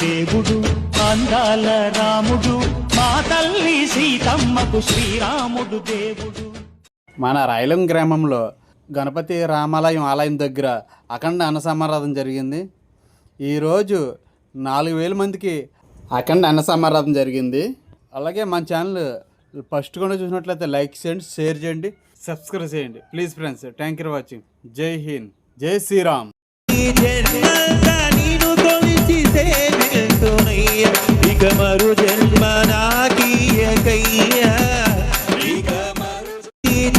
దేవుడు అందాల రాముడు మా తల్లి సీతమ్మకు శ్రీరాముడు దేవుడు. మన రాయలం గ్రామంలో గణపతి రామాలయం ఆలయం దగ్గర అఖండ అన్నసమారాధన జరిగింది. ఈరోజు నాలుగు వేల మందికి అఖండ అన్నసమారాధన జరిగింది. అలాగే మన ఛానల్ ఫస్ట్ కూడా చూసినట్లయితే లైక్ చేయండి షేర్ చేయండి సబ్స్క్రైబ్ చేయండి. Please friends thank you for watching. Jai Hind. Jai Sriram. మరు జన్మ నాకీయకయ్యా. ఇక మరు ఈ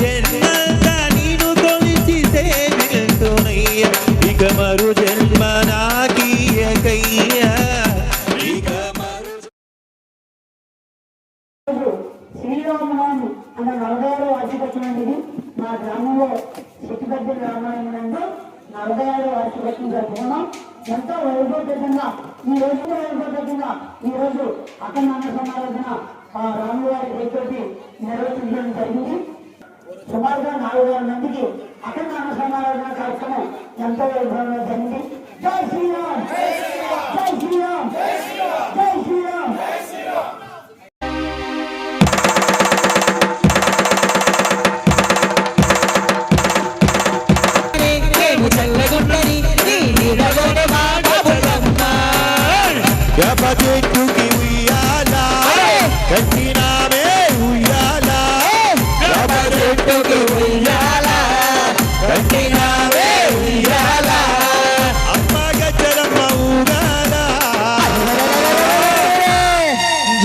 ఇక మరు జన్మ నాకీయకయ్యా. అన్న నలభై మా గ్రామంలో సిద్ధిపద్ద గ్రామాయణంలో నలభై ఆరు వార్షికోత్సవం జరుపుకున్నాం ఎంతో వైభవపేతంగా ఈ రోజు వైభవపేతంగా ఈ రోజు అఖండ అన్న సమాలోచన ఆ రామువారి పేరుతోటి నిర్వహించడం జరిగింది. సుమారుగా నాలుగు వేల మందికి అఖండ అన్న సమాలోచన కార్యక్రమం ఎంతో వైభవంగా జరిగింది. జై శ్రీరామ్! జై శ్రీరామ్!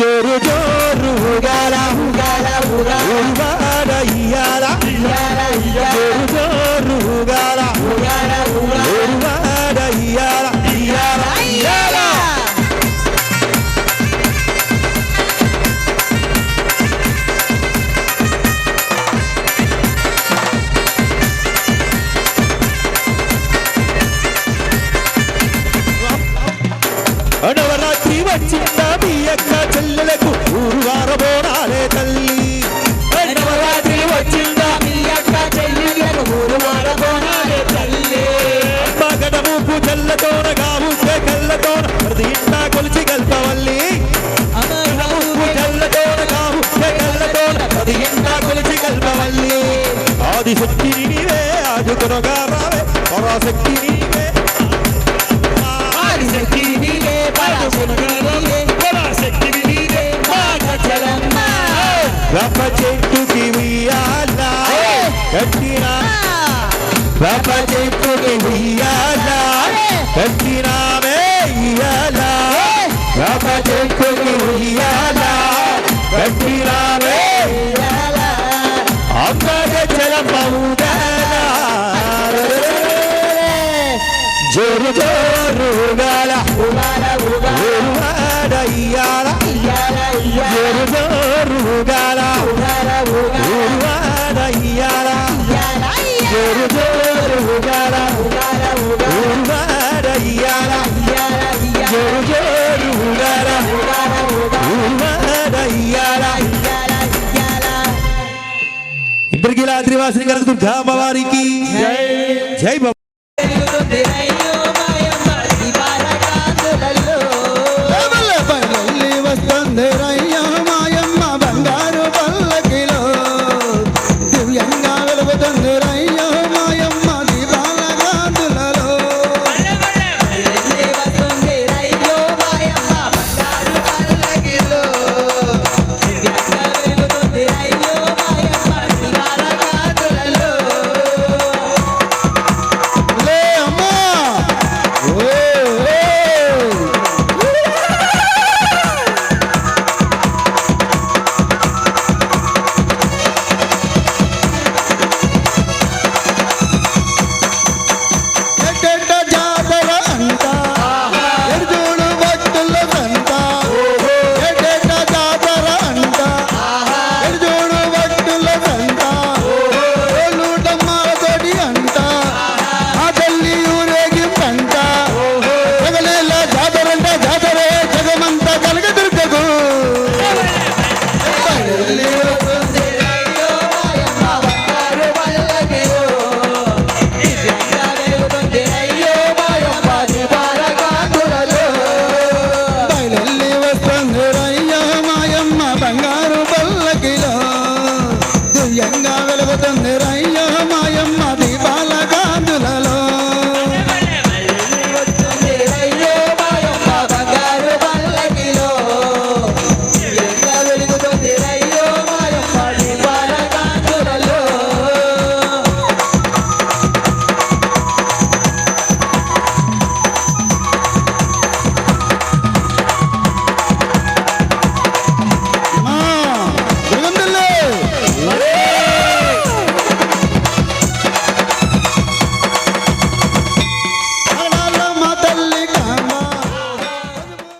జోరు జోరు ఊగాల ఊగాల ఊగాల ఇయ్యాల. జోరు జోరు ఊగాల ఊగాల ఊగాల ఇయ్యాల. ఇయ్యాల వచ్చిందా? అక్క చెల్లెలకు ఊరు వారబోడాలే తల్లి? నవరాత్రి వచ్చిందా? మీ అక్క చెల్లెళ్ళకు ఊరు తల్లి. మగడముకు చెల్లతోన గావుకే కళ్ళతోన ప్రతి ఇంటా కొలిచి గల్పవల్లి. అమ్మకు చెల్లతోన గావుకే కళ్ళతోన ప్రతి ఇంటా కొలిచి ఆది శక్తి నీవే ఆదుకొనగా రావే పరాశక్తి నీవే. రప్ప చెట్టుకి ఉయ్యాల కట్టినా రప్ప చెట్టుకి ఉయ్యాల కట్టినామే ఇయ్యాల రప్ప చెట్టుకి ఉయ్యాల కట్టినామే అమ్మగ జలమౌదాల జోరు జోరు గాల ఊరువాడ ఇయ్యాల జోరు జోరు గాల ఇద్దరికి లాద్రివాసిని కనుక దుర్గా అమ్మవారికి జై బాబా